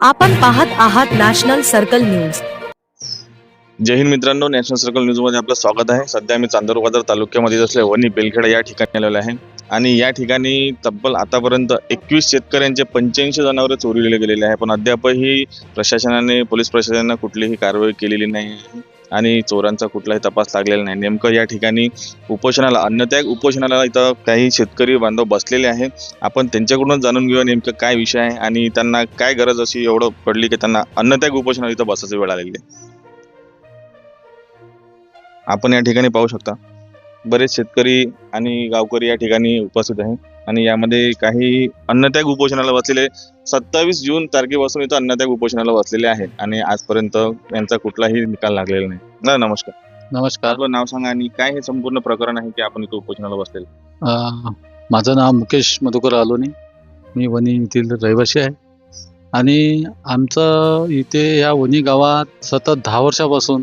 आपण पाहत आहात नॅशनल सर्कल न्यूज. जय हिंद मित्रांनो नॅशनल सर्कल न्यूजमध्ये आपलं स्वागत आहे. सध्या मी चांदूर बाजार तालुक्यामध्ये असले वणी बेलखेडा या ठिकाणी आलेलो आहे. आणि या ठिकाणी तब्बल आतापर्यंत एकवीस शेतकऱ्यांचे पंच्याऐंशी जनावरे चोरीले गेलेले आहे. पण अद्यापही प्रशासनाने पोलीस प्रशासनाने कुठलीही कारवाई केलेली नाही. आणि चोरांचा कुठलाही तपास लागलेला नाही. नेमकं या ठिकाणी उपोषणाला अन्नत्याग उपोषणाला इथं काही शेतकरी बांधव बसलेले आहे. आपण त्यांच्याकडूनच जाणून घेऊया नेमकं काय विषय आहे आणि त्यांना काय गरज अशी एवढं पडली की त्यांना अन्नत्याग उपोषणाला इथं बसायची वेळ आलेली आहे. आपण या ठिकाणी पाहू शकता बरेच शेतकरी आणि गावकरी या ठिकाणी उपस्थित आहे. आणि यामध्ये काही अन्नत्याग उपोषणाला बसलेले सत्तावीस जून तारखेपासून इथं अन्नत्याग उपोषणाला बसलेले आहे आणि आजपर्यंत यांचा कुठलाही निकाल लागलेला नाही. ना नमस्कार. नमस्कार. आपलं नाव सांगा आणि काय हे संपूर्ण प्रकरण आहे की आपण इथं उपोषणाला बसलेले? अं, माझं नाव मुकेश मधुकर आलोनी. मी वणी येथील रहिवासी आहे. आणि आमचं इथे या वणी गावात सतत दहा वर्षापासून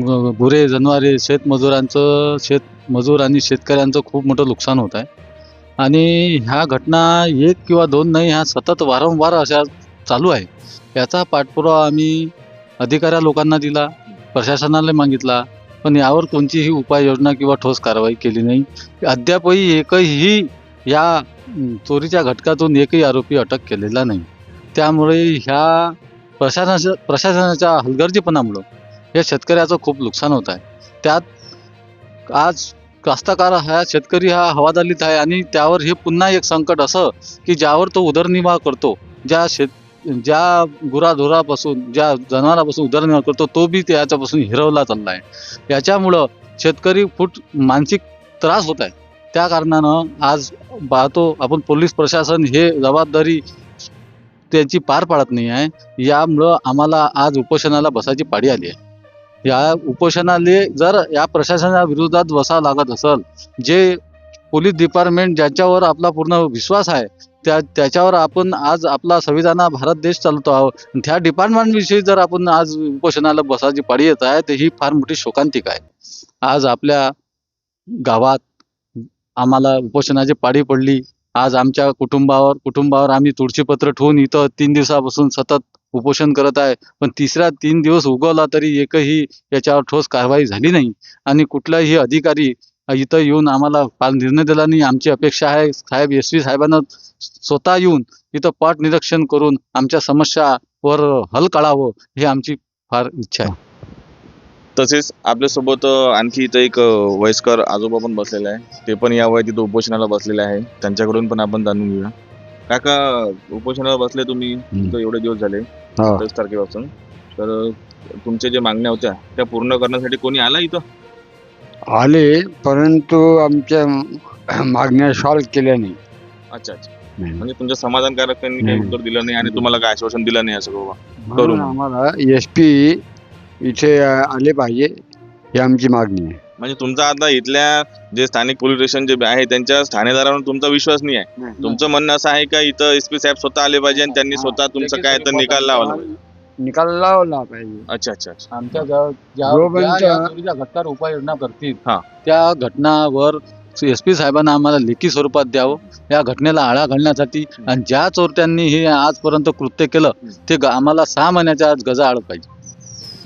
ग- गुरे जनावरे शेतमजुरांचं शेतमजूर आणि शेतकऱ्यांचं खूप मोठं नुकसान होत आहे. आणि ह्या घटना एक किंवा दोन नाही ह्या सतत वारंवार अशा चालू आहे. याचा पाठपुरावा आम्ही अधिकाऱ्या लोकांना दिला. प्रशासनाला मागितला पण यावर कोणतीही उपाययोजना किंवा ठोस कारवाई केली नाही. अद्यापही एकही या चोरीच्या घटकातून एकही आरोपी अटक केलेला नाही. त्यामुळे ह्या प्रशासनाच्या प्रशासनाच्या हलगर्जीपणामुळं या शेतकऱ्याचं खूप नुकसान होत आहे. त्यात आज कास्तकार हा शेतकरी हा हवादालीत आहे आणि त्यावर हे पुन्हा एक संकट असं की ज्यावर तो उदरनिर्वाह करतो ज्या शेत ज्या गुराढोरापासून ज्या जनावरापासून उदरनिर्वाह करतो तो बी त्याच्यापासून हिरवला चालला आहे याच्यामुळं शेतकरी फूट मानसिक त्रास होत आहे. त्या कारणानं आज पाहतो आपण पोलीस प्रशासन हे जबाबदारी त्यांची पार पाडत नाही आहे. यामुळं आम्हाला आज उपोषणाला बसायची पाडी आली आहे. या उपोषणाले जर या प्रशासना विरोधात बसावं लागत असेल जे पोलीस डिपार्टमेंट ज्याच्यावर आपला पूर्ण विश्वास आहे त्या त्याच्यावर आपण आज आपला संविधान हा भारत देश चालतो आहोत. त्या डिपार्टमेंटविषयी जर आपण आज उपोषणाला बसायची पाळी येत आहे तर ही फार मोठी शोकांतिक आहे. आज आपल्या गावात आम्हाला उपोषणाची पाळी पडली. आज आमच्या कुटुंबावर कुटुंबावर आम्ही तुळशीपत्र ठेवून इथं तीन दिवसापासून सतत उपोषण करत आहे. पण तिसऱ्या तीन दिवस उगवला तरी एकही याच्यावर ठोस कारवाई झाली नाही. आणि कुठलाही अधिकारी इथं येऊन आम्हाला फार निर्णय दिला नाही आमची अपेक्षा आहे साहेब एस पी साहेबांना स्वतः येऊन इथं पाठ निरीक्षण करून आमच्या समस्यावर हल काढावं ही आमची फार इच्छा आहे. तसेच आपल्यासोबत आणखी इथं एक वयस्कर आजोबा पण बसलेले आहे ते पण या वयात इथं उपोषणाला बसलेले आहे त्यांच्याकडून पण आपण जाणून घेऊया. काका उपोषणाला बसले तुम्ही? एवढे दिवस झाले. हा. तारखेपासून. तर तुमच्या ज्या मागण्या होत्या त्या पूर्ण करण्यासाठी कोणी आला इथं? आले परंतु आमच्या मागण्या सॉल्व केल्या नाही. अच्छा अच्छा. नाही. म्हणजे तुमच्या समाधानकारक त्यांनी काही नाही. उत्तर दिलं नाही आणि तुम्हाला काय आश्वासन दिलं नाही असं बाबा? म्हणून आम्हाला एस पी इथे आले पाहिजे ही आमची मागणी आहे. म्हणजे तुमचा आता इथल्या जे स्थानिक पोलीस स्टेशन जे आहे त्यांच्या ठाणेदारांवर तुमचा विश्वास नाही आहे. तुमचं म्हणणं असं आहे का इथं एस पी साहेब स्वतः आले पाहिजे आणि त्यांनी स्वतः तुमचं काय तर निकाल लावला पाहिजे. निकाल लावला पाहिजे. अच्छा अच्छा अच्छा. आमच्या ज्या ज्या जोपर्यंत- ज्या या चोरीच्या घटनावर उपाययोजना करतील हा. त्या घटनावर एस पी साहेबांना आम्हाला लेखी स्वरूपात द्यावं. या घटनेला आळा घालण्यासाठी आणि ज्या चोरट्यांनी हे आजपर्यंत कृत्य केलं ते ग- आम्हाला सहा महिन्याच्या आज गजा आळ पाहिजे.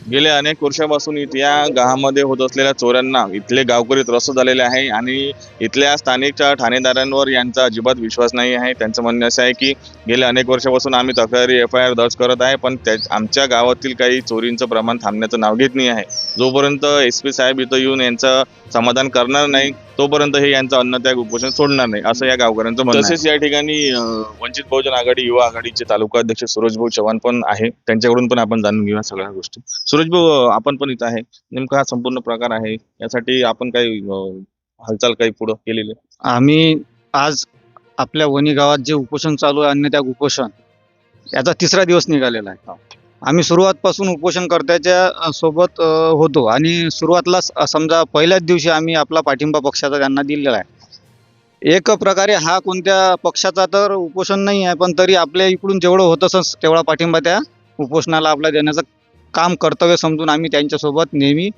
गेल्या अनेक वर्षापासून इथल्या या गावामध्ये होत असलेल्या चोऱ्यांना इथले गावकरी त्रस्त झालेले आहे आणि इथल्या स्थानिकच्या ठाणेदारांवर यांचा अजिबात विश्वास नाही आहे. त्यांचं म्हणणं असं आहे की गेल्या अनेक वर्षापासून आम्ही तक्रारी एफ आय आर दर्ज करत आहे पण त्या आमच्या गावातील काही चोरींचं प्रमाण थांबण्याचं नाव घेत नाही आहे. जोपर्यंत एस पी साहेब इथं येऊन यांचं समाधान करणार नाही तोपर्यंत हे यांचं अन्नत्याग उपोषण सोडणार नाही असं या गावकऱ्यांचं म्हणणं आहे. तसेच या ठिकाणी अं, वंचित बहुजन आघाडी युवा आघाडीचे तालुका अध्यक्ष सूरज भाऊ चव्हाण पण आहे. त्यांच्याकडून पण आपण जाणून घेऊया सगळ्या गोष्टी. सूरज भाऊ अं, आपण पण इथं आहे. नेमका हा संपूर्ण प्रकार आहे. यासाठी आपण काही अं, हालचाल काही पुढं केलेली आहे? आम्ही आज आपल्या वणी गावात जे उपोषण चालू आहे अन्नत्याग उपोषण याचा तिसरा दिवस निघालेला आहे. आम्ही सुरुवातपासून उपोषणकर्त्याच्या अ, सोबत होतो आणि सुरुवातला समजा पहिल्याच दिवशी आम्ही आपला पाठिंबा पक्षाचा त्यांना दिलेला आहे एक प्रकारे हा कोणत्या पक्षाचा तर उपोषण नाही आहे पण तरी आपल्या इकडून जेवढं होत असं तेवढा पाठिंबा त्या उपोषणाला आपला देण्याचं काम कर्तव्य समजून आम्ही त्यांच्यासोबत नेहमी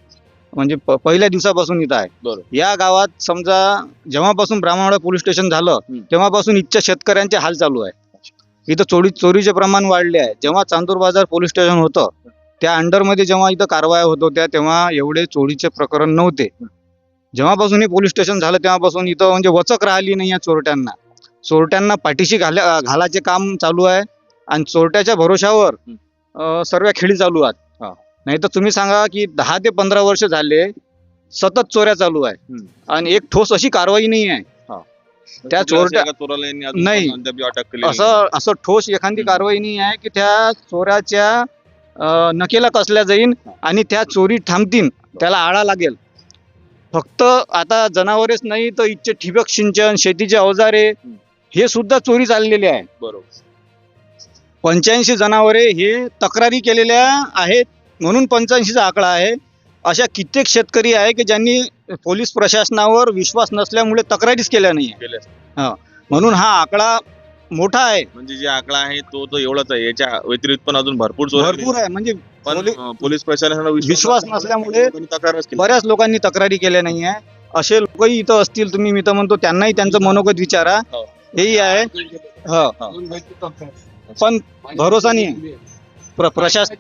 म्हणजे प- पहिल्या दिवसापासून इथं आहे. या गावात समजा जेव्हापासून ब्राह्मणवाडा पोलीस स्टेशन झालं. तेव्हापासून इथच्या शेतकऱ्यांचे हाल चालू आहे इथं चोरी चोरीचे प्रमाण वाढले आहे. जेव्हा चांदूर बाजार पोलीस स्टेशन होतं त्या अंडरमध्ये जेव्हा इथं कारवाया होत होत्या तेव्हा एवढे चोरीचे प्रकरण नव्हते. जेव्हापासून हे पोलीस स्टेशन झालं तेव्हापासून इथं म्हणजे वचक राहिली नाही आहे चोरट्यांना. चोरट्यांना पाठीशी घाल्या घालाचे काम चालू आहे आणि चोरट्याच्या भरोशावर सर्व खेळी चालू आहेत. नाही तर तुम्ही सांगा की दहा ते पंधरा वर्ष झाले सतत चोऱ्या चालू आहे. आणि एक ठोस अशी कारवाई नाही आहे. त्या चोरट्या- चोराला यांनी अजून नाही. पण अटक केली असं असं ठोस एखादी हम्म. कारवाई नाही आहे की त्या चोराच्या अं, नकेला कसल्या जाईन आणि त्या चोरी थांबतील त्याला आळा लागेल. फक्त आता जनावरेच नाही तर इथचे ठिबक सिंचन शेतीचे अवजारे हे सुद्धा चोरी चाललेले आहे. बरोबर. पंच्याऐंशी जनावरे हे तक्रारी केलेल्या आहेत म्हणून पंच्याऐंशीचा आकडा आहे. अशा कित्येक शेतकरी आहे की ज्यांनी पोलीस प्रशासनावर विश्वास नसल्यामुळे तक्रारीच केल्या नाही म्हणून हा आकडा मोठा आहे. म्हणजे जे आकडा आहे तो तो एवढाच आहे. याच्या व्यतिरिक्त पण अजून भरपूर भरपूर आहे. म्हणजे पण पोली- अं, पोलीस प्रशासनाला विश्वास नसल्यामुळे लोकांनी तक्रारच केली. बऱ्याच लोकांनी तक्रारी केल्या नाही आहे असे लोकही इथं असतील तुम्ही मी तर म्हणतो त्यांनाही त्यांचं मनोगत विचारा. हो. हेही आहे. हो. पण भरोसा नाही आहे. प्र- प्रशासन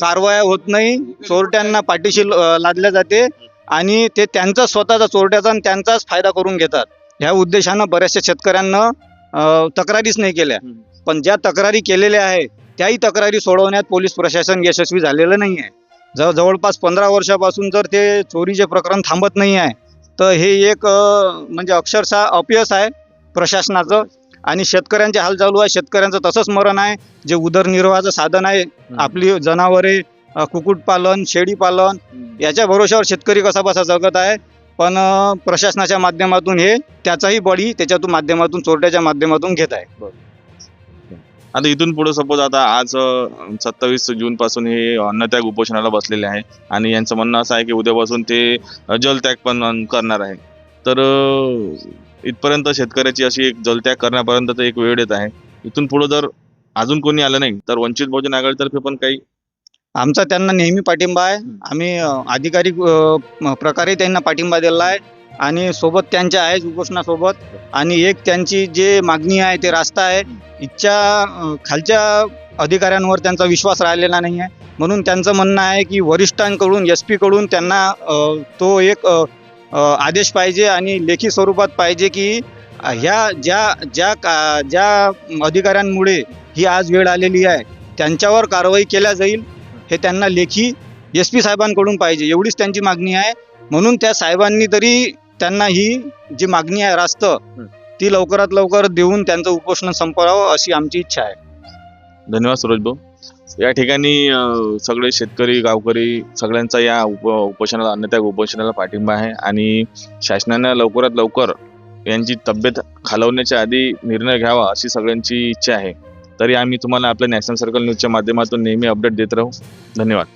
कारवाया होत नाही. चोरट्यांना पाठीशी ल- लादल्या जाते आणि ते त्यांचा स्वतःचा चोरट्याचा आणि त्यांचाच फायदा करून घेतात. ह्या उद्देशानं बऱ्याचशा शेतकऱ्यांना अं, तक्रारीच नाही केल्या. हम्म. पण ज्या तक्रारी केलेल्या आहे त्याही तक्रारी सोडवण्यात पोलीस प्रशासन यशस्वी झालेलं नाही आहे जव जवळपास पंधरा वर्षापासून जर ते चोरीचे प्रकरण थांबत नाही आहे तर हे एक अं, म्हणजे अक्षरशः अपयश आहे प्रशासनाचं. आणि शेतकऱ्यांचे हाल चालू आहे शेतकऱ्यांचं तसंच मरण आहे. जे उदरनिर्वाहाचं साधन आहे आपली जनावरे अ, कुक्कुटपालन शेळीपालन हम्म. याच्या भरोशावर शेतकरी कसा बसा जगत आहे. पण अ, प्रशासनाच्या माध्यमातून हे त्याचाही बळी त्याच्यातून माध्यमातून चोरट्याच्या माध्यमातून घेत आहे. आता इथून पुढे सपोज आता आज सत्तावीस जून पासून हे अन्नत्याग उपोषणाला बसलेले आहे. आणि यांचं म्हणणं असं आहे की उद्यापासून ते अ, जलत्याग पण करणार आहे. तर अं, इथपर्यंत शेतकऱ्याची अशी एक जलत्याग करण्यापर्यंत एक वेळ येत आहे. इथून पुढे जर अजून कोणी आलं नाही तर वंचित बहुजन आघाडीतर्फे पण काही आमचा त्यांना नेहमी पाठिंबा आहे. आम्ही अ, अधिकारिक अ, म- प्रकारे त्यांना पाठिंबा दिलेला आहे. आणि सोबत त्यांच्या आहे उपोषणासोबत. आणि एक त्यांची जे मागणी आहे ते रास्ता आहे. इच्छा खालच्या अधिकाऱ्यांवर त्यांचा विश्वास राहिलेला नाही आहे. म्हणून त्यांचं म्हणणं आहे की वरिष्ठांकडून एसकडून त्यांना तो एक आदेश पाहिजे आणि लेखी स्वरूपात पाहिजे की ह्या ज्या ज्या का ज्या अधिकाऱ्यांमुळे ही आज वेळ आलेली आहे त्यांच्यावर कारवाई केल्या जाईल हे त्यांना लेखी एस पी साहेबांकडून पाहिजे. एवढीच त्यांची मागणी आहे. म्हणून त्या साहेबांनी तरी त्यांना ही जी मागणी आहे रास्त ती लवकरात लवकर देऊन त्यांचं उपोषण संपवावं अशी आमची इच्छा आहे. धन्यवाद सूरज भाऊ या ठिकाणी सगळे शेतकरी गावकरी सगळ्यांचा या उप उपोषणाला अन्नत्याग उपोषणाला पाठिंबा आहे आणि शासनानं लवकरात लवकर यांची तब्येत खालवण्याच्या आधी निर्णय घ्यावा अशी सगळ्यांची इच्छा आहे. तरी आम्ही तुम्हाला आपल्या नॅशनल सर्कल न्यूजच्या माध्यमातून नेहमी अपडेट देत राहू. धन्यवाद.